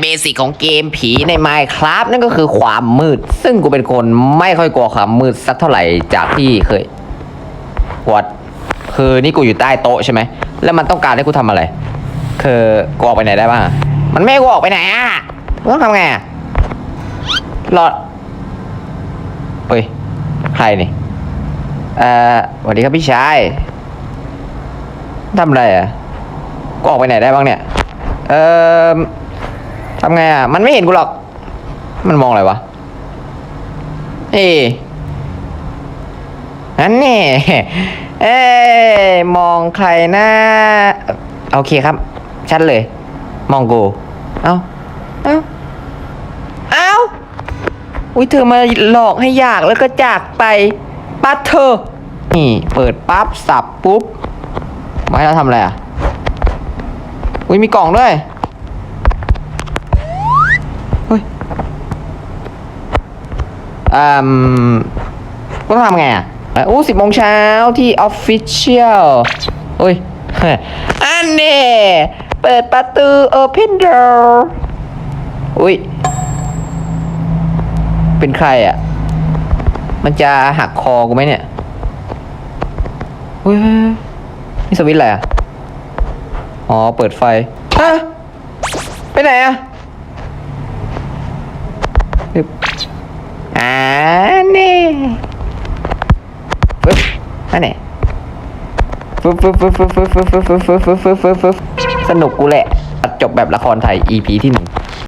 เบสิกของเกมผีใน Minecraft นั่นก็คือความมืด ซึ่งกูเป็นคนไม่ค่อยกลัวความมืดสักเท่าไหร่จากที่เคยวัดคือนี่กูอยู่ใต้โต๊ะใช่ไหม แล้วมันต้องการให้กูทำอะไร คือกูออกไปไหนได้บ้าง มันไม่กูออกไปไหนอะกูต้องทำไงอะรอดเฮ้ย ใครนี่ เอ่อสวัสดีครับพี่ชายทำอะไรอะ กูออกไปไหนได้บ้างเนี่ย เอ่อ ทำไงอะ มันไม่เห็นกูหรอก มันมองอะไรวะ เอ้อันนี่ เอ้ยมองใครนะโอเคครับ ชัดเลย มองกู เอ้า เอ้า เอ้า อุ้ยเธอมาหลอกให้อยากแล้วก็จากไปปัดเธอ นี่ เปิดปั๊บสับปุ๊บมาให้เราทำอะไรอะ อุ้ยมีกล่องด้วย เฮ้ย อืมก็ทำไงอะโอ้สิบโมงเช้าที่ออฟฟิเชียลอุ้ย อันนี้เปิดประตู Open Door อุ้ย เป็นใครอะ มันจะหักคอกูไหมเนี่ยเฮ้ยนี่สวิตช์อะไรอะ อ๋อ เปิดไฟฮะไปไหนอะ อ่านี่ปึ๊บอันนี้ปึ๊บปึ๊บปึ๊บปึ๊บปึ๊บปึ๊บปึ๊บปึ๊บปึ๊บปึ๊บสนุกกูแหละจบแบบละครไทย EP ที่หนึ่ง